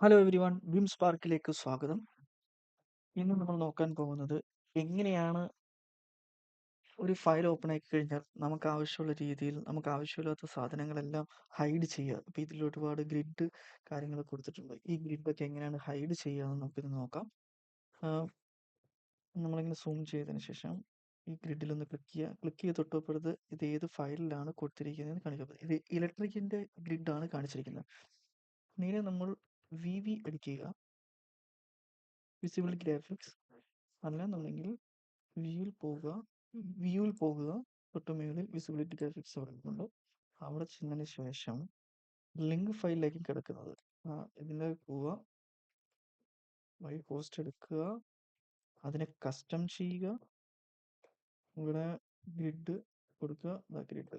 Hello everyone Vim സ്പാർക്കിലേക്ക് സ്വാഗതം. ഇന്ന് നമ്മൾ നോക്കാൻ പോകുന്നത് എങ്ങനെയാണ് ഒരു ഫയൽ ഓപ്പൺ ആക്കി കഴിഞ്ഞാൽ നമുക്ക് ആവശ്യമുള്ള രീതിയിൽ നമുക്ക് ആവശ്യമില്ലാത്ത സാധനങ്ങളെല്ലാം ഹൈഡ് ചെയ്യുക. അപ്പോൾ ഇതിൽ ഒരുപാട് ഗ്രിഡ് കാര്യങ്ങൾ കൊടുത്തിട്ടുണ്ട്. ഈ ഗ്രിഡൊക്കെ എങ്ങനെയാണ് ഹൈഡ് ചെയ്യുക എന്ന് നമുക്കിത് നോക്കാം. നമ്മളിങ്ങനെ സൂം ചെയ്തതിന് ശേഷം ഈ ഗ്രിഡിലൊന്ന് ക്ലിക്ക് ചെയ്യുക. ക്ലിക്ക് ചെയ്ത് തൊട്ടപ്പുറത്ത് ഇത് ഏത് ഫയലിലാണ് കൊടുത്തിരിക്കുന്നതെന്ന് കാണിക്കുന്നത് ഇത് ഇലക്ട്രിക്കിന്റെ ഗ്രിഡാണ് കാണിച്ചിരിക്കുന്നത്. നേരെ നമ്മൾ വി വി അടിക്കുക. വിസിബിൾ ഗ്രാഫിക്സ് അല്ലാന്നുണ്ടെങ്കിൽ വ്യൂവിൽ പോവുക. വ്യൂവിൽ പോകുക തൊട്ട് മുകളിൽ വിസിബിലിറ്റി ഗ്രാഫിക്സ് പറയുന്നുണ്ട് അവിടെ ചെന്നതിന് ശേഷം ലിങ്ക് ഫയലിലേക്ക് കിടക്കുന്നത്. ഇതിന്റെ പോവുക. വൈ കോസ്റ്റ് എടുക്കുക. അതിനെ കസ്റ്റം ചെയ്യുക. ഇവിടെ ഗ്രിഡ് കൊടുക്കുക. ഗ്രിഡ്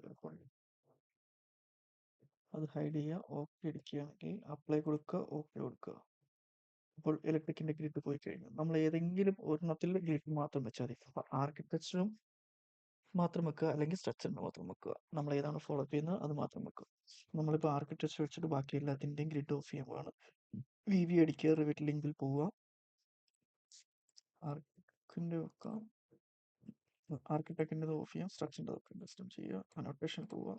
അത് ഹൈഡ് ചെയ്യുക ഓക്കെ അടിക്കുകയാണെങ്കിൽ അപ്ലൈ കൊടുക്കുക ഓക്കെ കൊടുക്കുക. അപ്പോൾ ഇലക്ട്രിക്കിന്റെ ഗ്രിഡ് പോയി കഴിഞ്ഞു. നമ്മൾ ഏതെങ്കിലും ഒരെണ്ണത്തിൽ ഗ്രിഡ് മാത്രം വെച്ചാൽ മതി. ആർക്കിടെക്ചറും മാത്രം വെക്കുക അല്ലെങ്കിൽ സ്ട്രക്ചറിന് മാത്രം വെക്കുക. നമ്മൾ ഏതാണ് ഫോളോ ചെയ്യുന്നത് അത് മാത്രം വെക്കുക. നമ്മളിപ്പോൾ ആർക്കിടെക്ചർ വെച്ചിട്ട് ബാക്കി എല്ലാത്തിന്റെയും ഗ്രിഡ് ഓഫ് ചെയ്യുമ്പോഴാണ് വി വി അടിക്കുക റിവിറ്റ് ലിങ്കിൽ പോവുക. ആർക്കിന്റെ വെക്കാം. ആർക്കിടെക്റ്റിന്റെ ഓഫ് ചെയ്യാം. സ്ട്രക്ചറിന്റെ കസ്റ്റം ചെയ്യുക. അനോട്ടേഷൻ പോവുക.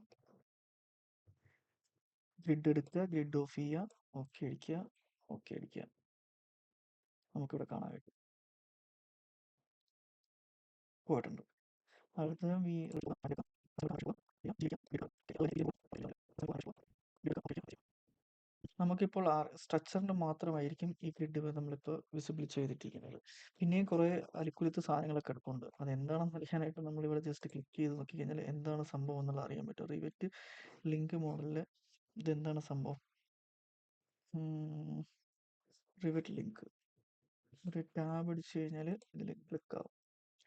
ഗ്രിഡ് എടുക്കുക ഗ്രിഡ് ഓഫ് ചെയ്യുക. ഓക്കെ അടിക്കുക. ഓക്കെ അടിക്കുക. നമുക്കിവിടെ കാണാൻ പറ്റും പോയിട്ടുണ്ട്. അടുത്തത് ആ നമുക്കിപ്പോൾ സ്ട്രക്ചറിന്റെ മാത്രമായിരിക്കും ഈ ഗ്രിഡ് നമ്മളിപ്പോൾ വിസിബിൾ ചെയ്തിട്ടിരിക്കുന്നത്. പിന്നെയും കുറേ അലിക്കുലത്ത് സാധനങ്ങളൊക്കെ കിടപ്പുണ്ട് അതെന്താണെന്ന് അറിയാനായിട്ട് നമ്മളിവിടെ ജസ്റ്റ് ക്ലിക്ക് ചെയ്ത് നോക്കി കഴിഞ്ഞാൽ എന്താണ് സംഭവം എന്നുള്ളത് അറിയാൻ പറ്റും. റിവറ്റ് ലിങ്ക് മോഡലിൽ ഇതെന്താണ് സംഭവം? റിവറ്റ് ലിങ്ക് ഒരു ടാബ് അടിച്ചു കഴിഞ്ഞാൽ ഇതിൽ ക്ലിക്ക് ആവും.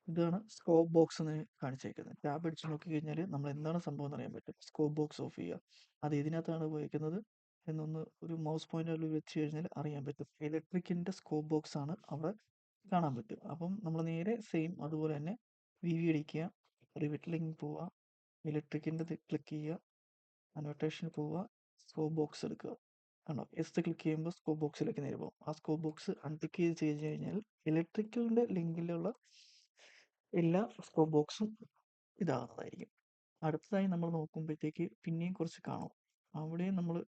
ഇതാണ് സ്കോപ്പ് ബോക്സ് എന്ന് കാണിച്ചേക്കുന്നത്. ടാബ് അടിച്ച് നോക്കി കഴിഞ്ഞാൽ നമ്മൾ എന്താണ് സംഭവം എന്ന് അറിയാൻ പറ്റും. സ്കോപ്പ് ബോക്സ് ഓഫ് ചെയ്യുക. അത് ഇതിനകത്താണ് ഉപയോഗിക്കുന്നത് എന്നൊന്ന് ഒരു മൗസ് പോയിന്റിൽ വെച്ച് കഴിഞ്ഞാൽ അറിയാൻ പറ്റും. ഇലക്ട്രിക്കിന്റെ സ്കോപ്പ് ബോക്സ് ആണ് അവിടെ കാണാൻ പറ്റും. അപ്പം നമ്മൾ നേരെ സെയിം അതുപോലെ തന്നെ വി വി അടിക്കുക. റിവിറ്റ് ലിങ്ക് പോവുക. ഇലക്ട്രിക്കിന്റെ ക്ലിക്ക് ചെയ്യുക. അനോട്ടേഷൻ പോവുക. സ്കോപ്പ് ബോക്സ് എടുക്കുക. ആണോ എസ് ക്ലിക്ക് ചെയ്യുമ്പോൾ സ്കോപ്പ് ബോക്സിലേക്ക് നേരെ പോകും ആ സ്കോപ്പ് ബോക്സ് അൺക്ലിക്ക് ചെയ്ത് ചെയ്ത് കഴിഞ്ഞാൽ ഇലക്ട്രിക്കലിന്റെ ലിങ്കിലുള്ള എല്ലാ സ്കോപ്പ് ബോക്സും ഇതാകുന്നതായിരിക്കും. അടുത്തതായി നമ്മൾ നോക്കുമ്പോഴത്തേക്ക് പിന്നെയും കുറച്ച് കാണും. അവിടെ നമ്മൾ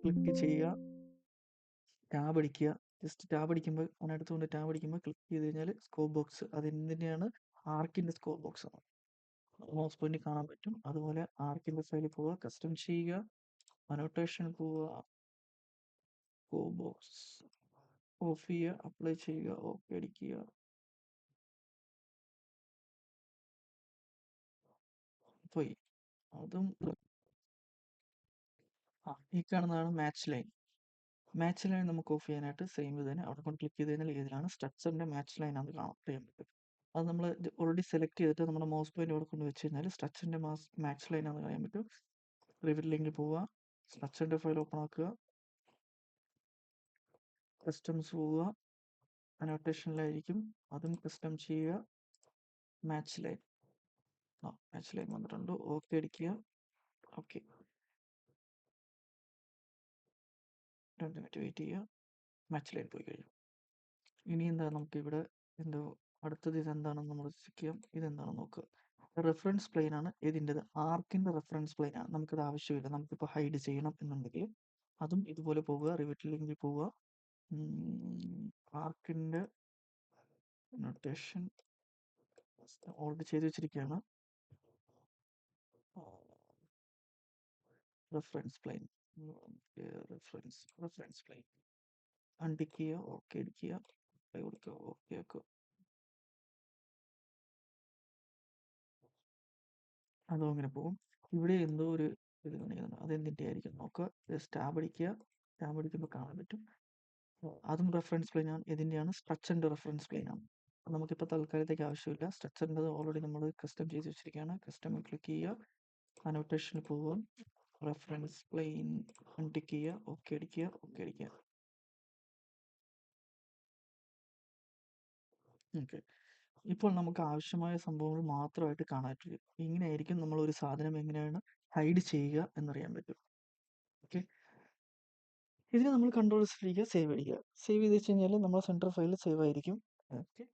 ക്ലിക്ക് ചെയ്യുക. ടാബ് അടിക്കുക. ജസ്റ്റ് ടാബ് അടിക്കുമ്പോൾ അതിനടുത്ത് കൊണ്ട് ടാബ് അടിക്കുമ്പോൾ ക്ലിക്ക് ചെയ്ത് കഴിഞ്ഞാൽ സ്കോപ്പ് ബോക്സ് അതെന്തിനാണ് ആർക്കിന്റെ സ്കോപ്പ് ബോക്സ് ആണ് മൗസ് പോയിന്റ് കാണാൻ പറ്റും. അതുപോലെ ആർക്കിന്റെ സൈഡിൽ പോവുക. കസ്റ്റം ചെയ്യുക. അനോട്ടേഷൻ പോവുക ബോക്സ് ഓഫ് ചെയ്യുക അപ്ലൈ ചെയ്യുക ഓക്കെ അടിക്കുക പോയി. അതും ആ ഈ കാണുന്നതാണ് മാച്ച് ലൈൻ മാച്ച് ലൈൻ നമുക്ക് ഓഫ് ചെയ്യാനായിട്ട് സെയിം ഇത് തന്നെ. അവിടെ കൊണ്ട് ക്ലിക്ക് ചെയ്ത് കഴിഞ്ഞാൽ ഏതിലാണ്? സ്ട്രക്ചറിന്റെ മാച്ച് ലൈൻ ആണ് കാണാൻ ചെയ്യാൻ പറ്റും അത് നമ്മൾ ഓൾറെഡി സെലക്ട് ചെയ്തിട്ട് നമ്മുടെ മൗസ് പോയിന്റ് അവിടെ കൊണ്ട് വെച്ച് കഴിഞ്ഞാൽ സ്ട്രക്ചറിന്റെ മാച്ച് ലൈൻ ആണെന്ന് കാണാൻ പറ്റും റിവിറ്റ് ലിങ്കിൽ പോവുക. സ്ട്രക്ചറിന്റെ ഫയൽ ഓപ്പൺ ആക്കുക കസ്റ്റംസ് പോവുക അനോട്ടേഷനിലായിരിക്കും അതും കസ്റ്റം ചെയ്യുക മാച്ച് ലൈൻ ആ മാച്ച് ലൈൻ വന്നിട്ടുണ്ട് ഓക്കെ അടിക്കുക ഓക്കെ രണ്ട് മിനിറ്റ് വെയിറ്റ് ചെയ്യുക മാച്ച് ലൈൻ പോയി കഴിഞ്ഞു ഇനി എന്താ നമുക്ക് ഇവിടെ എന്തോ അടുത്തത് ഇതെന്താണെന്ന് നമ്മൾ ചെക്ക് ചെയ്യാം ഇതെന്താണെന്ന് നോക്കുക റെഫറൻസ് പ്ലെയിൻ ആണ് ഇതിന്റെത്. ആർക്കിന്റെ റെഫറൻസ് പ്ലെയിൻ ആണ് നമുക്കത് ആവശ്യമില്ല. നമുക്കിപ്പോൾ ഹൈഡ് ചെയ്യണം എന്നുണ്ടെങ്കിൽ അതും ഇതുപോലെ പോവുക റിവിറ്റ് ലിങ്കിൽ പോവുക. ആർക്കിന്റെ നൊട്ടേഷൻ ഓൾഡ് ചെയ്ത് വെച്ചിരിക്കുകയാണ്. Reference plane reference reference plane untick ചെയ്യുക ഓക്കെ അടിക്കുക കൊടുക്കുക ഓക്കെ ആക്കുക അതും അങ്ങനെ പോകും. ഇവിടെ എന്തോ ഒരു ഇത് കാണിക്കുന്നുണ്ട് അതെന്തിന്റെ ആയിരിക്കും നോക്കുക ജസ്റ്റ് അടിക്കുക. ടാബ് അടിക്കുമ്പോൾ കാണാൻ പറ്റും. അതും റെഫറൻസ് പ്ലെയിൻ ആണ്. ഇതിന്റെയാണ് സ്ട്രക്ചറിന്റെ റെഫറൻസ് പ്ലെയിൻ ആണ്. നമുക്കിപ്പോൾ തൽക്കാലത്തേക്ക് ആവശ്യമില്ല. സ്ട്രക്ചറിന്റെ ഓൾറെഡി നമ്മൾ കസ്റ്റം ചെയ്ത് വെച്ചിരിക്കുകയാണ്. കസ്റ്റം ക്ലിക്ക് ചെയ്യുക. അനോട്ടേഷനിൽ പോവുക. റെഫറൻസ് പ്ലെയിൻ ടിക്ക് ചെയ്യുക. ഓക്കെ അടിക്കുക. ഓക്കെ അടിക്കുക. ഓക്കെ ഇപ്പോൾ നമുക്ക് ആവശ്യമായ സംഭവങ്ങൾ മാത്രമായിട്ട് കാണാൻ പറ്റും ഇങ്ങനെയായിരിക്കും നമ്മൾ ഒരു സാധനം എങ്ങനെയാണ് ഹൈഡ് ചെയ്യുക എന്നറിയാൻ പറ്റും. ഓക്കെ ഇതിന് നമ്മൾ കൺട്രോൾ അടിക്കുക സേവ് ചെയ്യുക സേവ് ചെയ്ത് വെച്ച് കഴിഞ്ഞാൽ നമ്മുടെ സെന്റർ ഫയലിൽ സേവ് ആയിരിക്കും. ഓക്കെ